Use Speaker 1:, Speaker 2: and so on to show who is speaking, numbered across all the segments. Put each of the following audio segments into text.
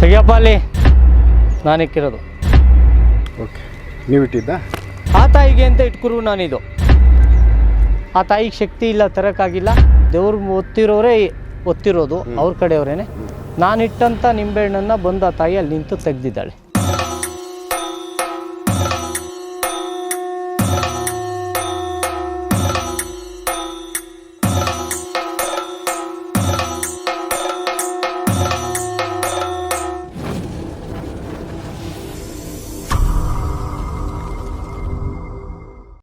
Speaker 1: ತೆಗಿಯಪ್ಪ ಅಲ್ಲಿ. ನಾನು ಇಕ್ಕಿರೋದು.
Speaker 2: ಓಕೆ. ನೀವು ಇಟ್ಟಿದ್ದ?
Speaker 1: ಆ ತಾಯಿಗೆ ಅಂತ ಇಟ್ಕೊರು ನಾನಿದು. ಆ ತಾಯಿಗೆ ಶಕ್ತಿ ಇಲ್ಲ ತರೋಕ್ಕಾಗಿಲ್ಲ ದೇವ್ರ ಒತ್ತಿರೋರೇ ಒತ್ತಿರೋದು ಅವ್ರ ಕಡೆಯವ್ರೇನೆ. ನಾನು ಇಟ್ಟಂಥ ನಿಂಬೆಹಣ್ಣನ್ನು ಬಂದ ಆ ತಾಯಿ ಅಲ್ಲಿ ನಿಂತು ತೆಗ್ದಿದ್ದಾಳೆ.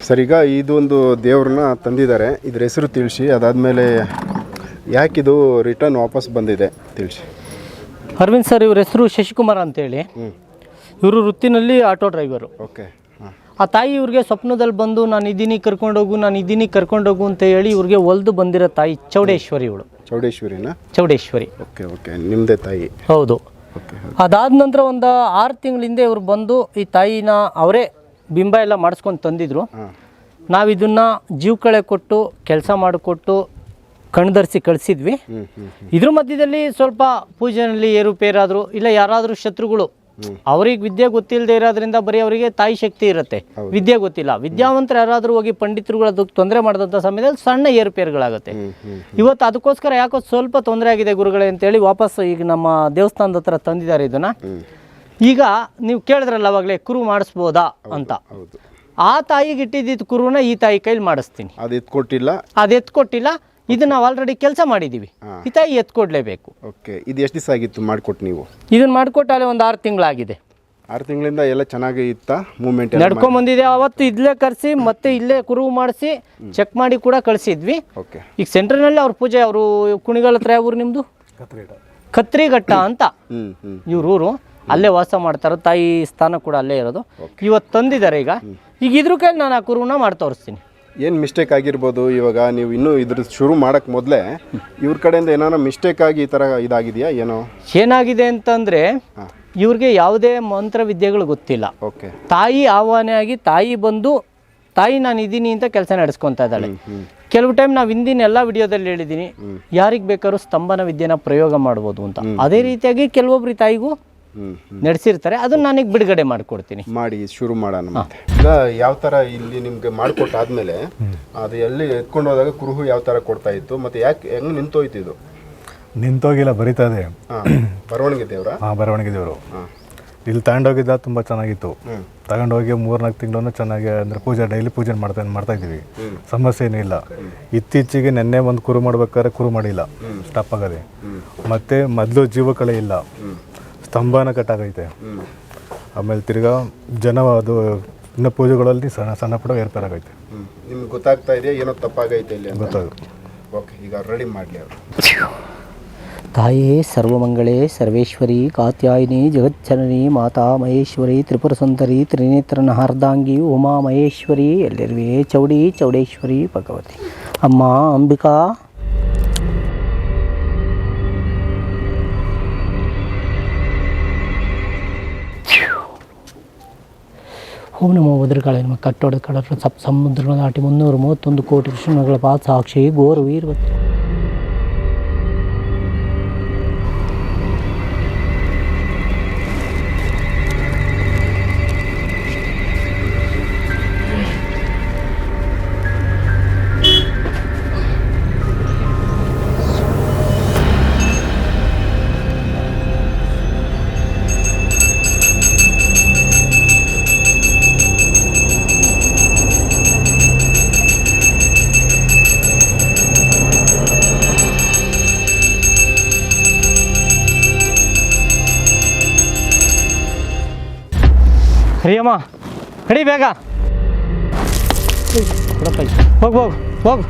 Speaker 2: ಸರ್ ಈಗ ಇದೊಂದು ದೇವ್ರನ್ನ ತಂದಿದ್ದಾರೆ. ಇದ್ರ ಹೆಸರು ತಿಳಿಸಿ ಅದಾದಮೇಲೆ ಯಾಕಿದು ರಿಟರ್ನ್ ವಾಪಸ್ ಬಂದಿದೆ ತಿಳಿಸಿ.
Speaker 1: ಅರವಿಂದ್ ಸರ್ ಇವ್ರ ಹೆಸರು ಶಶಿಕುಮಾರ್ ಅಂತೇಳಿ. ಇವರು ವೃತ್ತಿನಲ್ಲಿ ಆಟೋ ಡ್ರೈವರು.
Speaker 2: ಓಕೆ.
Speaker 1: ಆ ತಾಯಿ ಇವ್ರಿಗೆ ಸ್ವಪ್ನದಲ್ಲಿ ಬಂದು ನಾನು ಇದೀನಿ ಕರ್ಕೊಂಡೋಗು ನಾನು ಇದೀನಿ ಕರ್ಕೊಂಡೋಗು ಅಂತ ಹೇಳಿ ಇವ್ರಿಗೆ ಒಲ್ದು ಬಂದಿರೋ ತಾಯಿ ಚೌಡೇಶ್ವರಿ ಇವಳು.
Speaker 2: ಚೌಡೇಶ್ವರಿನ?
Speaker 1: ಚೌಡೇಶ್ವರಿ.
Speaker 2: Okay okay. ನಿಮ್ಮದೇ ತಾಯಿ.
Speaker 1: ಹೌದು. ಅದಾದ ನಂತರ ಒಂದು ಆರು ತಿಂಗಳಿಂದ ಇವ್ರು ಬಂದು ಈ ತಾಯಿನ ಅವರೇ ಬಿಂಬ ಎಲ್ಲ ಮಾಡಿಸ್ಕೊಂಡು ತಂದಿದ್ರು. ನಾವು ಇದನ್ನ ಜೀವಕಳೆ ಕೊಟ್ಟು ಕೆಲಸ ಮಾಡಿಕೊಟ್ಟು ಕಣ್ಧರಿಸಿ ಕಳಿಸಿದ್ವಿ. ಇದ್ರ ಮಧ್ಯದಲ್ಲಿ ಸ್ವಲ್ಪ ಪೂಜೆನಲ್ಲಿ ಏರುಪೇರಾದ್ರು ಇಲ್ಲ ಯಾರಾದರೂ ಶತ್ರುಗಳು. ಅವ್ರಿಗೆ ವಿದ್ಯೆ ಗೊತ್ತಿಲ್ಲದೆ ಇರೋದ್ರಿಂದ ಬರೀ ಅವರಿಗೆ ತಾಯಿ ಶಕ್ತಿ ಇರುತ್ತೆ. ವಿದ್ಯೆ ಗೊತ್ತಿಲ್ಲ. ವಿದ್ಯಾವಂತರು ಯಾರಾದರೂ ಹೋಗಿ ಪಂಡಿತರುಗಳು ಅದಕ್ಕೆ ತೊಂದರೆ ಮಾಡಿದಂಥ ಸಮಯದಲ್ಲಿ ಸಣ್ಣ ಏರುಪೇರುಗಳಾಗುತ್ತೆ ಇವತ್ತು ಅದಕ್ಕೋಸ್ಕರ ಯಾಕೋ ಸ್ವಲ್ಪ ತೊಂದರೆ ಆಗಿದೆ ಗುರುಗಳೇ ಅಂತೇಳಿ ವಾಪಸ್ ಈಗ ನಮ್ಮ ದೇವಸ್ಥಾನದ ಹತ್ರ ತಂದಿದ್ದಾರೆ ಇದನ್ನ. ಈಗ ನೀವು ಕೇಳಿದ್ರಲ್ಲ ಅವಾಗಲೇ ಕುರು ಮಾಡಿಸ್ಬೋದಾ ಅಂತ.
Speaker 2: ಹೌದು.
Speaker 1: ಆ ತಾಯಿಗೆ ಇಟ್ಟಿದ್ದಿದ್ದು ಕುರುನ ಈ ತಾಯಿ ಕೈಲಿ ಮಾಡಿಸ್ತೀನಿ.
Speaker 2: ಅದು ಎತ್ಕೊಟ್ಟಿಲ್ಲ?
Speaker 1: ಅದು ಎತ್ಕೊಟ್ಟಿಲ್ಲ ಇದು ನಾವು ಆಲ್ರೆಡಿ ಕೆಲಸ ಮಾಡಿದ್ದೀವಿ ಈ ತಾಯಿ ಎತ್ಕೊಡ್ಲೇಬೇಕು.
Speaker 2: ಓಕೆ ಇದು ಎಷ್ಟು ದಿವಸ ಆಗಿತ್ತು ಮಾಡಿಕೊಟ್ಟು ನೀವು?
Speaker 1: ಇದನ್ನು ಮಾಡಿಕೊಟ್ಟು ಅಲ್ಲಿ ಒಂದು ಆರು ತಿಂಗಳಾಗಿದೆ.
Speaker 2: ಆರು ತಿಂಗಳಿಂದ ಎಲ್ಲ ಚೆನ್ನಾಗಿ ಇತ್ತ? ಮೂಮೆಂಟ್ ಎಲ್ಲ
Speaker 1: ನಡ್ಕೊಂಡ್ ಬಂದಿದೆ ಅವತ್ತು ಇಲ್ಲೇ ಕರೆಸಿ ಮತ್ತೆ ಇಲ್ಲೇ ಕುರು ಮಾಡಿಸಿ ಚೆಕ್ ಮಾಡಿ ಕೂಡ ಕಳಿಸಿದ್ವಿ.
Speaker 2: ಓಕೆ.
Speaker 1: ಈಗ ಸೆಂಟ್ರ್ನಲ್ಲಿ ಅವ್ರ ಪೂಜೆ ಅವರು ಕುಣಿಗಲ್ ಹತ್ರ ಊರು ನಿಮ್ಮದು ಕತ್ರಿಘಟ್ಟ. ಅಂತ.
Speaker 2: ಹ್ಞೂ ಹ್ಞೂ
Speaker 1: ಇವ್ರ ಊರು. ಅಲ್ಲೇ ವಾಸ ಮಾಡ್ತಾರೆ ತಾಯಿ ಸ್ಥಾನ ಕೂಡ ಅಲ್ಲೇ ಇರೋದು. ಇವತ್ತು ತಂದಿದ್ದಾರೆ ಈಗ. ಈಗ ಇದ್ರ ಕೈಲಿ ನಾನು ಆ ಕುರುವನ್ನ ಮಾಡಿ ತೋರಿಸ್ತೀನಿ.
Speaker 2: ಏನು ಮಿಸ್ಟೇಕ್ ಆಗಿರ್ಬೋದು ಇವಾಗ? ನೀವು ಇನ್ನೂ ಇದ್ರ ಶುರು ಮಾಡೋಕ್ಕೆ ಮೊದಲೇ ಇವ್ರ ಕಡೆಯಿಂದ ಏನಾರ ಮಿಸ್ಟೇಕ್ ಆಗಿ ಈ ಥರ ಇದಾಗಿದೆಯಾ ಏನೋ?
Speaker 1: ಏನಾಗಿದೆ ಅಂತಂದರೆ ಇವ್ರಿಗೆ ಯಾವುದೇ ಮಂತ್ರ ವಿದ್ಯೆಗಳು ಗೊತ್ತಿಲ್ಲ.
Speaker 2: ಓಕೆ
Speaker 1: ತಾಯಿ ಆಹ್ವಾನ ಆಗಿ ತಾಯಿ ಬಂದು ತಾಯಿ ನಾನು ಇದ್ದೀನಿ ಅಂತ ಕೆಲಸ ನಡೆಸ್ಕೊತಾ ಇದ್ದಾಳೆ. ಕೆಲವು ಟೈಮ್ ನಾವು ಹಿಂದಿನ ಎಲ್ಲ ವಿಡಿಯೋದಲ್ಲಿ ಹೇಳಿದ್ದೀನಿ ಯಾರಿಗೆ ಬೇಕಾದ್ರೂ ಸ್ತಂಭನ ವಿದ್ಯೆನ ಪ್ರಯೋಗ ಮಾಡ್ಬೋದು ಅಂತ. ಅದೇ ರೀತಿಯಾಗಿ ಕೆಲವೊಬ್ರು ತಾಯಿಗೂ ನಡೆಸಿರ್ತಾರೆ ಅದನ್ನ ನಾನೀಗ ಬಿಡುಗಡೆ ಮಾಡಿಕೊಡ್ತೀನಿ.
Speaker 2: ಮಾಡಿ ಶುರು ಮಾಡೋಣ ಮತ್ತೆ. ಈಗ ಯಾವ ತರ ಇಲ್ಲಿ ನಿಮ್ಗೆ ಮಾಡ್ಕೊಟ್ಟಾದ್ಮೇಲೆ ಅದು ಎಲ್ಲಿ ಎತ್ಕೊಂಡು ಹೋದಾಗ ಕುರುಹು ಯಾವ ತರ ಕೊಡ್ತಾ ಇತ್ತು ಮತ್ತೆ ಯಾಕೆ ಹೆಂಗ್ ನಿಂತೋಯ್ತು ಇದು?
Speaker 3: ನಿಂತೋಗಿಲ್ಲ ಬರಿತಾ ಇದೆ.
Speaker 2: ಹಾಂ ಬರವಣಿಗೆ ದೇವ್ರ?
Speaker 3: ಹಾಂ ಬರವಣಿಗೆ ದೇವರು.
Speaker 2: ಹಾಂ.
Speaker 3: ಇಲ್ಲಿ ತಗೊಂಡೋಗಿದ್ದ ತುಂಬ ಚೆನ್ನಾಗಿತ್ತು. ತಗೊಂಡೋಗಿ ಮೂರ್ನಾಲ್ಕು ತಿಂಗಳು ಚೆನ್ನಾಗಿ ಅಂದ್ರೆ ಪೂಜೆ ಡೈಲಿ ಪೂಜೆ ಮಾಡ್ತಾ ಮಾಡ್ತಾ ಇದ್ದೀವಿ. ಸಮಸ್ಯೆ ಏನೂ ಇಲ್ಲ. ಇತ್ತೀಚೆಗೆ ನೆನ್ನೆ ಒಂದು ಕುರು ಮಾಡ್ಬೇಕಾದ್ರೆ ಕುರು ಮಾಡಿಲ್ಲ. ಸ್ಟಾಪ್ ಆಗದೆ. ಮತ್ತೆ ಮೊದಲು ಜೀವಕಳೆ ಇಲ್ಲ. ಸ್ತಂಭನ ಕಟ್ಟಾಗೈತೆ. ಆಮೇಲೆ ತಿರ್ಗಾ ಜನ ಅದು ಇನ್ನ ಪೂಜೆಗಳಲ್ಲಿ ಸಣ್ಣ ಸಣ್ಣ ಪುಟ್ಟ ಏರ್ಪೇರಾಗೈತೆ
Speaker 2: ನಿಮ್ಗೆ ಗೊತ್ತಾಗ್ತಾ ಇದೆಯಾ? ಏನೋ ತಪ್ಪಾಗೈತೆ ಇಲ್ಲಿ ಅಂತ? ಓಕೆ ಈಗ ರೆಡಿ ಮಾಡಲಿ ಅವರು.
Speaker 1: ತಾಯೇ ಸರ್ವಮಂಗಳೇ ಸರ್ವೇಶ್ವರಿ ಕಾತ್ಯಾಯಿನಿ ಜಗಜ್ಜನನಿ ಮಾತಾ ಮಹೇಶ್ವರಿ ತ್ರಿಪುರ ಸುಂದರಿ ತ್ರಿನೇತ್ರನ ಹಾರ್ದಾಂಗಿ ಉಮಾ ಮಹೇಶ್ವರಿ ಎಲ್ಲಿರ್ವಿ ಚೌಡಿ ಚೌಡೇಶ್ವರಿ ಭಗವತಿ. ಅಮ್ಮ ಅಂಬಿಕಾ ಓಂ ನಮೋ ಭದ್ರಕಾಳಿ ನಮ್ಮ ಕಟ್ಟೋಡ ಕಡಲ ಸಪ್ ಸಮುದ್ರಗಳ ದಾಟಿ ಮುನ್ನೂರ ಮೂವತ್ತೊಂದು ಕೋಟಿ ಋಷಿಮಗಳ ಪಾದ ಸಾಕ್ಷಿ ಘೋರ ವೀರವತಿ ಹರಿಯಮ್ಮ ನಡಿ ಬೇಗ. ಹೋಗ್ ಹೋಗ್ ಹೋಗ್.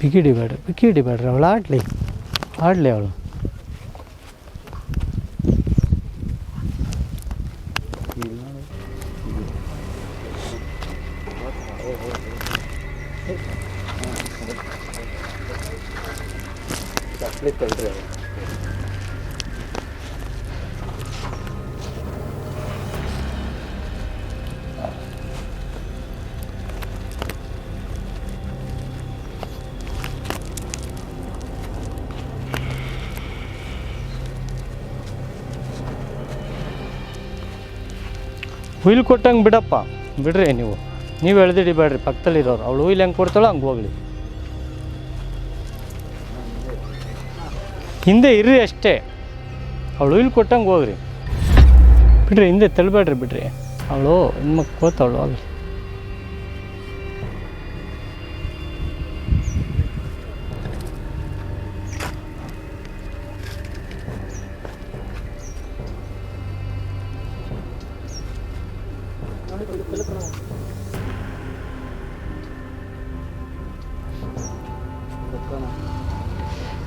Speaker 1: ಬಿಗಿ ಹಿಡಿಬೇಡ ಬಿಗಿ ಹಿಡಿಬೇಡ್ರಿ ಅವಳು. ಆಡಲಿ ಆಡಲಿ ಅವಳು. Completa el reo. ಹುಯಿಲ್ ಕೊಟ್ಟಂಗೆ ಬಿಡಪ್ಪ. ಬಿಡ್ರಿ ನೀವು. ನೀವು ಎಳ್ದಿಡಿಬೇಡ್ರಿ ಪಕ್ಕದಲ್ಲಿರೋರು ಅವಳು ಹುಯಿಲ್ ಹೆಂಗೆ ಕೊಡ್ತಾಳೋ ಹಂಗೆ ಹೋಗ್ಲಿ. ಹಿಂದೆ ಇರ್ರಿ ಅಷ್ಟೇ. ಅವಳು ಹುಯಿಲ್ ಕೊಟ್ಟಂಗೆ ಹೋಗ್ರಿ. ಬಿಡ್ರಿ, ಹಿಂದೆ ತಳ್ಬೇಡ್ರಿ ಬಿಡ್ರಿ. ಅವಳು ಹೆಣ್ಮಕ್ ಕೂತವಳು ಹೋಗ್ಲಿ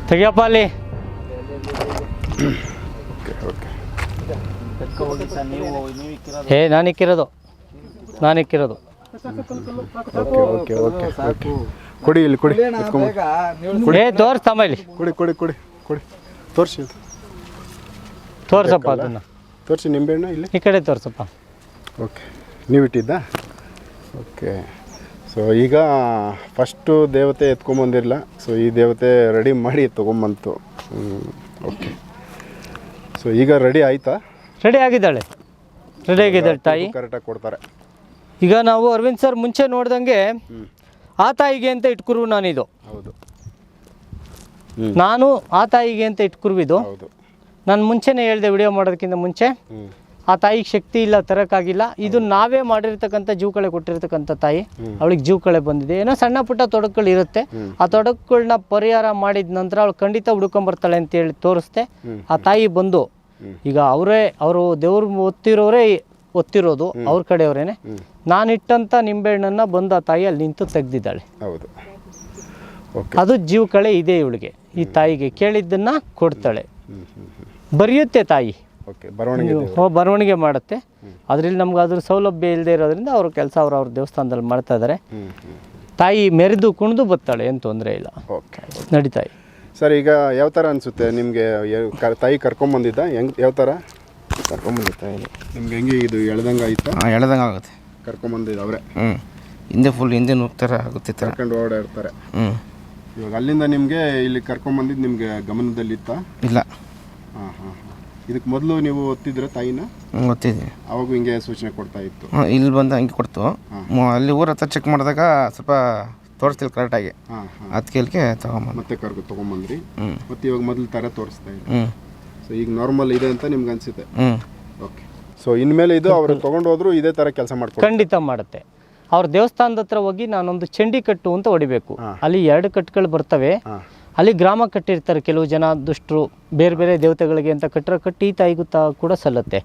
Speaker 1: ತೆಗಿಯಪ್ಪ ಅಲ್ಲಿ
Speaker 2: ಓಕೆ ಓಕೆ
Speaker 1: ಏ ನಾನು ಇಕ್ಕಿರೋದು ನಾನು ಇಕ್ಕಿರೋದು
Speaker 2: ಓಕೆ ಓಕೆ ಓಕೆ ಓಕೆ ಕೊಡಿ. ಇಲ್ಲಿ ಕೊಡಿ ಕುಡಿ
Speaker 1: ಏ ತೋರಿಸ್ತಮ್ಮ ಇಲ್ಲಿ.
Speaker 2: ಕುಡಿ ಕುಡಿ ಕುಡಿ ಕೊಡಿ. ತೋರಿಸಿ
Speaker 1: ತೋರ್ಸಪ್ಪ ಅದನ್ನು.
Speaker 2: ತೋರಿಸಿ ನಿಂಬೆಹಣ್ಣು ಇಲ್ಲಿ.
Speaker 1: ಈ ಕಡೆ ತೋರಿಸಪ್ಪ.
Speaker 2: ಓಕೆ. ನೀವು ಇಟ್ಟಿದ್ದಾ ಓಕೆ. ಸೊ ಈಗ ಫಸ್ಟು ದೇವತೆ ಎತ್ಕೊಂಬಂದಿರಲ್ಲ ಸೊ ಈ ದೇವತೆ ರೆಡಿ ಮಾಡಿ ತೊಗೊಂಬಂತು. ಓಕೆ ಸೊ ಈಗ ರೆಡಿ ಆಯಿತಾ?
Speaker 1: ರೆಡಿ ಆಗಿದ್ದಾಳೆ. ರೆಡಿ ಆಗಿದ್ದಾಳೆ ತಾಯಿ.
Speaker 2: ಕರೆಕ್ಟಾಗಿ ಕೊಡ್ತಾರೆ.
Speaker 1: ಈಗ ನಾವು ಅರವಿಂದ್ ಸರ್ ಮುಂಚೆ ನೋಡ್ದಂಗೆ ಆ ತಾಯಿಗೆ ಅಂತ ಇಟ್ಕುರು ನಾನಿದು.
Speaker 2: ಹೌದು.
Speaker 1: ನಾನು ಆ ತಾಯಿಗೆ ಅಂತ ಇಟ್ಕುರುವಿದು.
Speaker 2: ಹೌದು.
Speaker 1: ನಾನು ಮುಂಚೆನೇ ಹೇಳಿದೆ ವಿಡಿಯೋ ಮಾಡೋದಕ್ಕಿಂತ ಮುಂಚೆ. ಆ ತಾಯಿಗೆ ಶಕ್ತಿ ಇಲ್ಲ ತರೋಕ್ಕಾಗಿಲ್ಲ ಇದು ನಾವೇ ಮಾಡಿರ್ತಕ್ಕಂಥ ಜೀವಕಳೆ ಕೊಟ್ಟಿರ್ತಕ್ಕಂಥ ತಾಯಿ. ಅವಳಿಗೆ ಜೀವಕಳೆ ಬಂದಿದೆ. ಏನೋ ಸಣ್ಣ ಪುಟ್ಟ ತೊಡಕುಗಳು ಇರುತ್ತೆ. ಆ ತೊಡಕುಗಳನ್ನ ಪರಿಹಾರ ಮಾಡಿದ ನಂತರ ಅವಳು ಖಂಡಿತ ಹುಡ್ಕೊಂಬರ್ತಾಳೆ ಅಂತೇಳಿ ತೋರಿಸ್ದೆ. ಆ ತಾಯಿ ಬಂದು ಈಗ ಅವರೇ ಅವರು ದೇವ್ರ ಒತ್ತಿರೋರೇ ಒತ್ತಿರೋದು ಅವ್ರ ಕಡೆಯವರೇನೆ. ನಾನು ಇಟ್ಟಂಥ ನಿಂಬೆಹಣ್ಣನ್ನು ಬಂದ ಆ ತಾಯಿ ಅಲ್ಲಿ ನಿಂತು ತೆಗ್ದಿದ್ದಾಳೆ.
Speaker 2: ಹೌದು.
Speaker 1: ಅದು ಜೀವಕಳೆ ಇದೆ ಇವಳಿಗೆ. ಈ ತಾಯಿಗೆ ಕೇಳಿದ್ದನ್ನ ಕೊಡ್ತಾಳೆ. ಬರೆಯುತ್ತೆ ತಾಯಿ.
Speaker 2: ಓಕೆ ಬರವಣಿಗೆ ದೇವ್ರು.
Speaker 1: ಹೋ ಬರವಣಿಗೆ ಮಾಡುತ್ತೆ. ಅದರಲ್ಲಿ ನಮ್ಗೆ ಅದ್ರ ಸೌಲಭ್ಯ ಇಲ್ಲದೆ ಇರೋದ್ರಿಂದ ಅವ್ರ ಕೆಲಸ ಅವ್ರ ಅವ್ರ ದೇವಸ್ಥಾನದಲ್ಲಿ ಮಾಡ್ತಾ ಇದ್ದಾರೆ ತಾಯಿ ಮೆರೆದು ಕುಣಿದು ಬತ್ತಾಳೆ ಏನು ತೊಂದರೆ ಇಲ್ಲ.
Speaker 2: ಓಕೆ.
Speaker 1: ನಡೀತಾಯಿ
Speaker 2: ಸರ್ ಈಗ ಯಾವ ಥರ ಅನಿಸುತ್ತೆ ನಿಮಗೆ ತಾಯಿ ಕರ್ಕೊಂಬಂದಿದ್ದ? ಹೆಂಗ್ ಯಾವ ಥರ?
Speaker 4: ಕರ್ಕೊಂಬಂದಿತ್ತು
Speaker 2: ನಿಮ್ಗೆ ಹೆಂಗೆ ಇದು ಎಳ್ದಂಗೆ ಆಯ್ತಾ?
Speaker 4: ಹಾಂ ಎಳ್ದಂಗೆ ಆಗುತ್ತೆ.
Speaker 2: ಕರ್ಕೊಂಬಂದಿದ್ದು ಅವರೇ.
Speaker 4: ಹ್ಞೂ ಹಿಂದೆ ಫುಲ್ ಹಿಂದೆ ನುಗ್ತಾರ ಆಗುತ್ತೆ ಥರ
Speaker 2: ಕರ್ಕೊಂಡು ಓಡಾಡ್ತಾರೆ.
Speaker 4: ಹ್ಞೂ
Speaker 2: ಇವಾಗ ಅಲ್ಲಿಂದ ನಿಮಗೆ ಇಲ್ಲಿ ಕರ್ಕೊಂಬಂದಿದ್ದು ನಿಮಗೆ ಗಮನದಲ್ಲಿತ್ತ?
Speaker 4: ಇಲ್ಲ.
Speaker 2: ಹಾಂ ಹಾಂ. ಇದಕ್ಕೆ ಮೊದಲು ನೀವು ಒತ್ತಿದ್ರೆ ತಾಯಿನ?
Speaker 4: ಗೊತ್ತಿದೆ
Speaker 2: ಅವಾಗೂ ಹಿಂಗೆ ಸೂಚನೆ ಕೊಡ್ತಾ ಇತ್ತು.
Speaker 4: ಇಲ್ಲಿ ಬಂದು ಹಂಗೆ ಕೊಡ್ತು. ಮ- ಅಲ್ಲಿ ಊರ ಹತ್ರ ಚೆಕ್ ಮಾಡಿದಾಗ ಸ್ವಲ್ಪ ತೋರಿಸ್ತಿಲ್ಲ ಕರೆಕ್ಟಾಗಿ
Speaker 2: ಹಾಂ ಹಾಂ.
Speaker 4: ಅದಕ್ಕೆ ಇಲ್ಲಿಗೆ ತಗೊಂಬಂದು
Speaker 2: ಮತ್ತೆ ಕರ್ಗು ತೊಗೊಂಬಂದ್ರಿ.
Speaker 4: ಹ್ಞೂ
Speaker 2: ಮತ್ತೆ ಇವಾಗ ಮೊದಲು ಥರ ತೋರಿಸ್ತಾ ಇದೆ
Speaker 4: ಹ್ಞೂ
Speaker 2: ಸೊ ಈಗ ನಾರ್ಮಲ್ ಇದೆ ಅಂತ ನಿಮ್ಗೆ ಅನಿಸುತ್ತೆ?
Speaker 4: ಹ್ಞೂ
Speaker 2: ಓಕೆ ಸೊ ಇನ್ಮೇಲೆ ಇದು ಅವರು ತೊಗೊಂಡು ಹೋದ್ರು ಇದೇ ಥರ ಕೆಲಸ ಮಾಡ್ಕೊಂಡು
Speaker 1: ಖಂಡಿತ ಮಾಡುತ್ತೆ. ಅವ್ರ ದೇವಸ್ಥಾನದ ಹತ್ರ ಹೋಗಿ ನಾನೊಂದು ಚಂಡಿ ಕಟ್ಟು ಅಂತ ಹೊಡಿಬೇಕು. ಅಲ್ಲಿ ಎರಡು ಕಟ್ಟುಗಳು ಬರ್ತವೆ.
Speaker 2: ಹಾಂ.
Speaker 1: ಅಲ್ಲಿ ಗ್ರಾಮ ಕಟ್ಟಿರ್ತಾರೆ ಕೆಲವು ಜನ ದುಷ್ಟರು ಬೇರೆ ಬೇರೆ ದೇವತೆಗಳಿಗೆ ಅಂತ ಕಟ್ಟರೆ ಕಟ್ಟಿ ತಾಯಿ ತಾಯಿಗೂ ತ ಕೂಡ ಸಲ್ಲತ್ತೆ.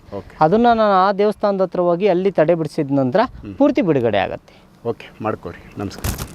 Speaker 1: ಅದನ್ನ ನಾನು ಆ ದೇವಸ್ಥಾನದ ಹತ್ರ ಹೋಗಿ ಅಲ್ಲಿ ತಡೆ ಬಿಡಿಸಿದ ನಂತರ ಪೂರ್ತಿ ಬಿಡುಗಡೆ ಆಗತ್ತೆ.
Speaker 2: ಓಕೆ ಮಾಡ್ಕೊಡಿ ನಮಸ್ಕಾರ.